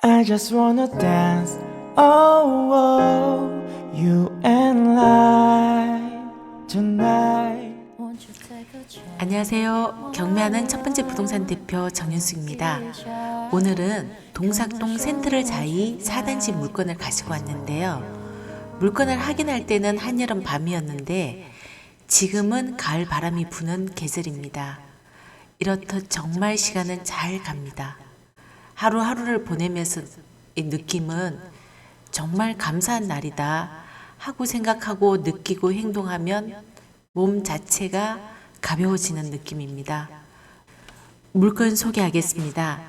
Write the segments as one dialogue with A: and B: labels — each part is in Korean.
A: I just wanna dance. Oh, oh, you and I tonight.
B: 안녕하세요. 경매하는 첫 번째 부동산 대표 정윤숙입니다. 오늘은 동삭동 센트럴 자이 4단지 물건을 가지고 왔는데요. 물건을 확인할 때는 한여름 밤이었는데 지금은 가을 바람이 부는 계절입니다. 이렇듯 정말 시간은 잘 갑니다. 하루하루를 보내면서 이 느낌은 정말 감사한 날이다 하고 생각하고 느끼고 행동하면 몸 자체가 가벼워지는 느낌입니다. 물건 소개하겠습니다.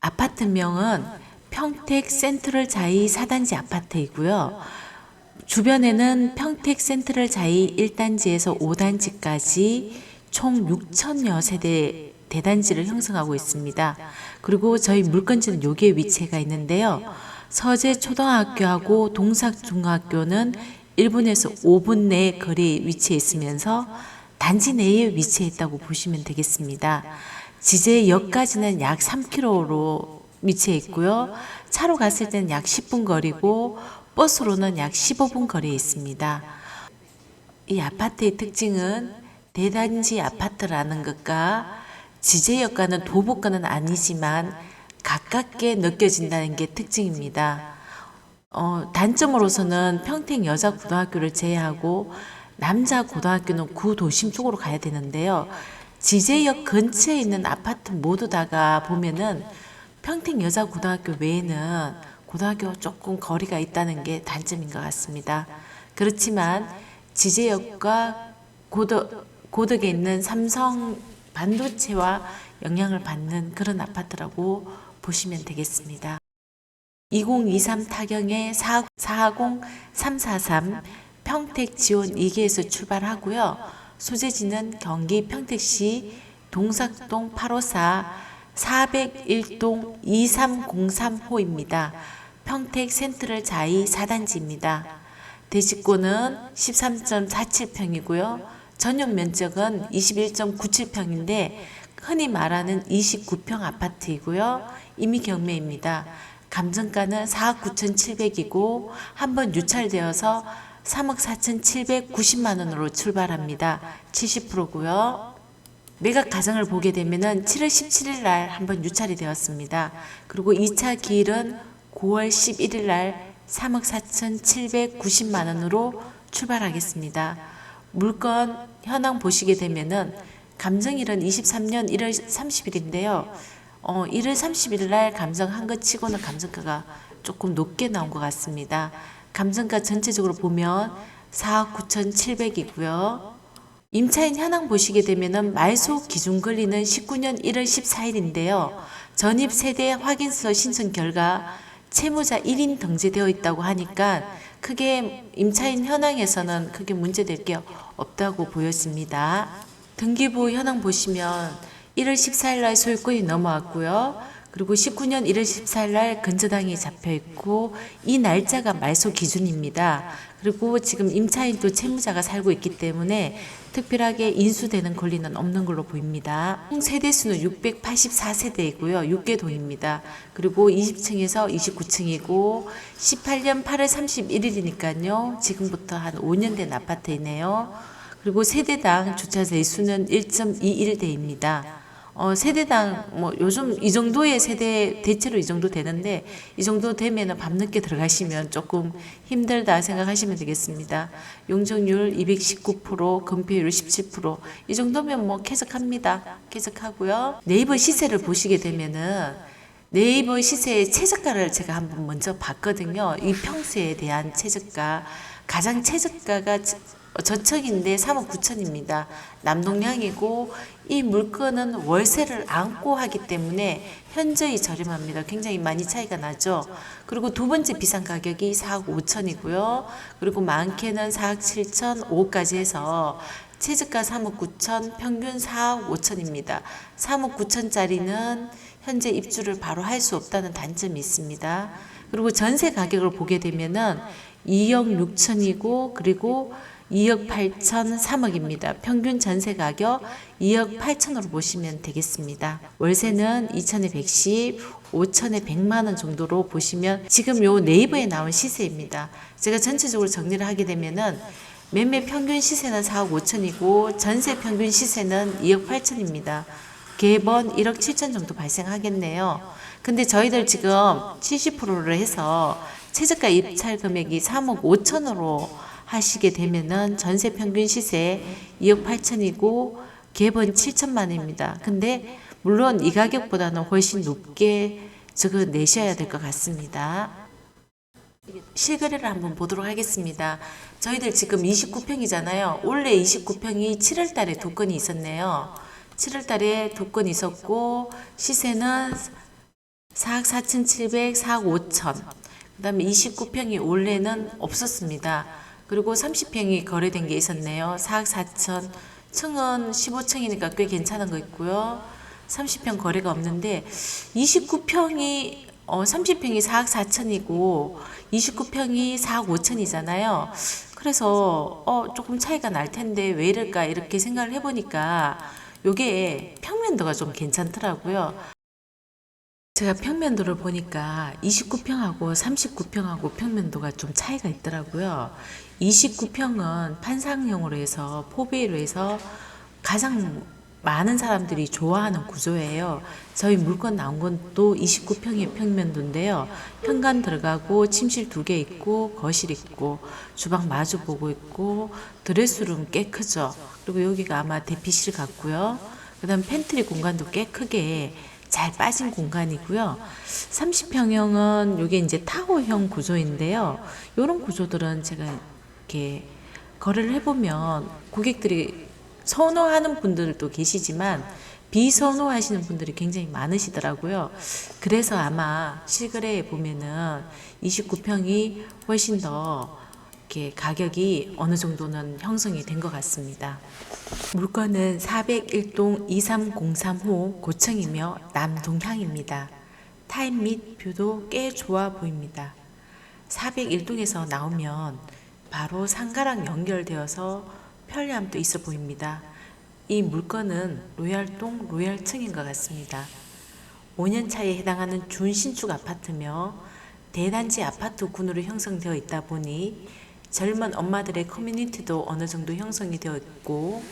B: 아파트명은 평택 센트럴 자이 4단지 아파트이고요. 주변에는 평택 센트럴 자이 1단지에서 5단지까지 총 6천여 세대 대단지를 형성하고 있습니다. 그리고 저희 물건지는 여기에 위치가 있는데요. 서재 초등학교하고 동삭 중학교는 1분에서 5분 내 거리에 위치해 있으면서 단지 내에 위치해 있다고 보시면 되겠습니다. 지제역까지는 약 3km로 위치해 있고요. 차로 갔을 때는 약 10분 거리고 버스로는 약 15분 거리에 있습니다. 이 아파트의 특징은 대단지 아파트라는 것과 지제역과는 도보권은 아니지만 가깝게 느껴진다는 게 특징입니다. 어, 단점으로서는 평택 여자 고등학교를 제외하고 남자 고등학교는 구도심 쪽으로 가야 되는데요. 지제역 근처에 있는 아파트 모두 다가 보면은 평택 여자 고등학교 외에는 고등학교가 조금 거리가 있다는 게 단점인 것 같습니다. 그렇지만 지제역과 고덕, 고덕에 있는 삼성 반도체와 영향을 받는 그런 아파트라고 보시면 되겠습니다. 2023 타경의 440343 평택 지원 2기에서 출발하고요. 소재지는 경기 평택시 동삭동 854 401동 2303호입니다. 평택 센트럴 자이 4단지입니다. 대지권은 13.47평이고요. 전용 면적은 21.97평인데 흔히 말하는 29평 아파트이고요. 이미 경매입니다. 감정가는 4억 9,700이고 한 번 유찰되어서 3억 4,790만 원으로 출발합니다. 70%고요. 매각 가정을 보게 되면은 7월 17일 날 한번 유찰이 되었습니다. 그리고 2차 기일은 9월 11일 날 3억 4,790만 원으로 출발하겠습니다. 물건 현황 보시게 되면은 감정일은 23년 1월 30일인데요. 어, 1월 30일 날 감정한 것 치고는 감정가가 조금 높게 나온 것 같습니다. 감정가 전체적으로 보면 4억 9,700이고요. 임차인 현황 보시게 되면은 말소 기준 권리는 19년 1월 14일인데요. 전입 세대 확인서 신청 결과 채무자 1인 등재되어 있다고 하니까 크게 임차인 현황에서는 크게 문제될 게 없다고 보여집니다. 등기부 현황 보시면 1월 14일 날 소유권이 넘어왔고요. 그리고 19년 1월 14일 날 근저당이 잡혀 있고 이 날짜가 말소 기준입니다. 그리고 지금 임차인 또 채무자가 살고 있기 때문에 특별하게 인수되는 권리는 없는 걸로 보입니다. 총 세대수는 684세대이고요. 6개 동입니다. 그리고 20층에서 29층이고 18년 8월 31일이니까요. 지금부터 한 5년 된 아파트이네요. 그리고 세대당 주차세 수는 1.21대입니다. 어, 세대당 뭐 요즘 이 정도의 세대 대체로 이 정도 되는데 이 정도 되면은 밤늦게 들어가시면 조금 힘들다 생각하시면 되겠습니다. 용적률 219%, 건폐율 17%이 정도면 뭐 쾌적합니다. 쾌적하고요. 네이버 시세를 보시게 되면은 네이버 시세의 최저가를 제가 한번 먼저 봤거든요. 이 평수에 대한 최저가 가장 최저가가 저척인데 3억 9천입니다. 남동량이고 이 물건은 월세를 안고 하기 때문에 현저히 저렴합니다. 굉장히 많이 차이가 나죠. 그리고 두 번째 비싼 가격이 4억 5천이고요. 그리고 많게는 4억 7천, 5억까지 해서 최저가 3억 9천, 평균 4억 5천입니다. 3억 9천짜리는 현재 입주를 바로 할 수 없다는 단점이 있습니다. 그리고 전세 가격을 보게 되면은 2억 6천이고 그리고 2억 8천 3억입니다. 평균 전세 가격 2억 8천으로 보시면 되겠습니다. 월세는 2천에 110, 5천에 100만 원 정도로 보시면 지금 요 네이버에 나온 시세입니다. 제가 전체적으로 정리를 하게 되면은 매매 평균 시세는 4억 5천이고 전세 평균 시세는 2억 8천입니다. 개번 1억 7천 정도 발생하겠네요. 근데 저희들 지금 70%를 해서 최저가 입찰 금액이 3억 5천으로 하시게 되면은 전세 평균 시세 2억 8천이고 개번 7천만 원입니다. 근데 물론 이 가격보다는 훨씬 높게 저거 내셔야 될 것 같습니다. 실거래를 한번 보도록 하겠습니다. 저희들 지금 29평이잖아요. 원래 29평이 7월 달에 두 건이 있었네요. 7월 달에 두 건 있었고 시세는 4억 4,700, 4억 5천. 그 다음에 29평이 원래는 없었습니다. 그리고 30평이 거래된 게 있었네요. 4억 4천. 층은 15층이니까 꽤 괜찮은 거 있고요. 30평 거래가 없는데 29평이 어 30평이 4억 4천이고 29평이 4억 5천이잖아요. 그래서 어 조금 차이가 날 텐데 왜 이럴까 이렇게 생각을 해 보니까 요게 평면도가 좀 괜찮더라고요. 제가 평면도를 보니까 29평하고 39평하고 평면도가 좀 차이가 있더라고요. 29평은 판상형으로 해서 포베이로 해서 가장 많은 사람들이 좋아하는 구조예요. 저희 물건 나온 건 또 29평의 평면도인데요. 현관 들어가고 침실 두 개 있고 거실 있고 주방 마주 보고 있고 드레스룸 꽤 크죠. 그리고 여기가 아마 대피실 같고요. 그다음 팬트리 공간도 꽤 크게 잘 빠진 공간이고요. 30평형은 이게 이제 타워형 구조인데요. 이런 구조들은 제가 이렇게 거래를 해보면 고객들이 선호하는 분들도 계시지만 비선호하시는 분들이 굉장히 많으시더라고요. 그래서 아마 실거래에 보면은 29평이 훨씬 더 이렇게 가격이 어느 정도는 형성이 된 것 같습니다. 물건은 401동 2303호 고층이며 남동향입니다. 타입 및 뷰도 꽤 좋아 보입니다. 401동에서 나오면 바로 상가랑 연결되어서 편리함도 있어 보입니다. 이 물건은 로얄동 로얄층인 것 같습니다. 5년 차에 해당하는 준신축 아파트며 대단지 아파트 군으로 형성되어 있다 보니 젊은 엄마들의 커뮤니티도 어느 정도 형성이 되어 있고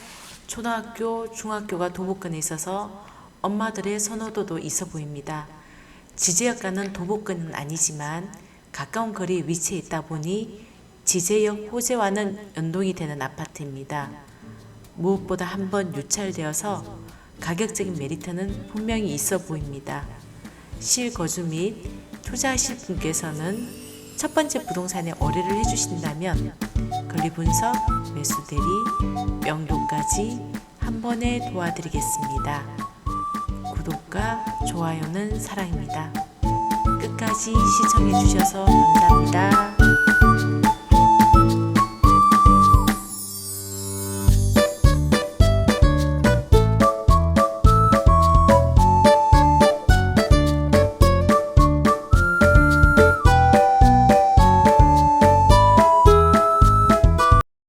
B: 초등학교, 중학교가 도보권에 있어서 엄마들의 선호도도 있어 보입니다. 지제역과는 도보권은 아니지만 가까운 거리에 위치해 있다 보니 지제역 호재와는 연동이 되는 아파트입니다. 무엇보다 한번 유찰되어서 가격적인 메리트는 분명히 있어 보입니다. 실거주 및 투자하실 분께서는 첫 번째 부동산에 의뢰를 해주신다면 권리 분석, 매수 대리, 명도까지 한 번에 도와드리겠습니다. 구독과 좋아요는 사랑입니다. 끝까지 시청해 주셔서 감사합니다.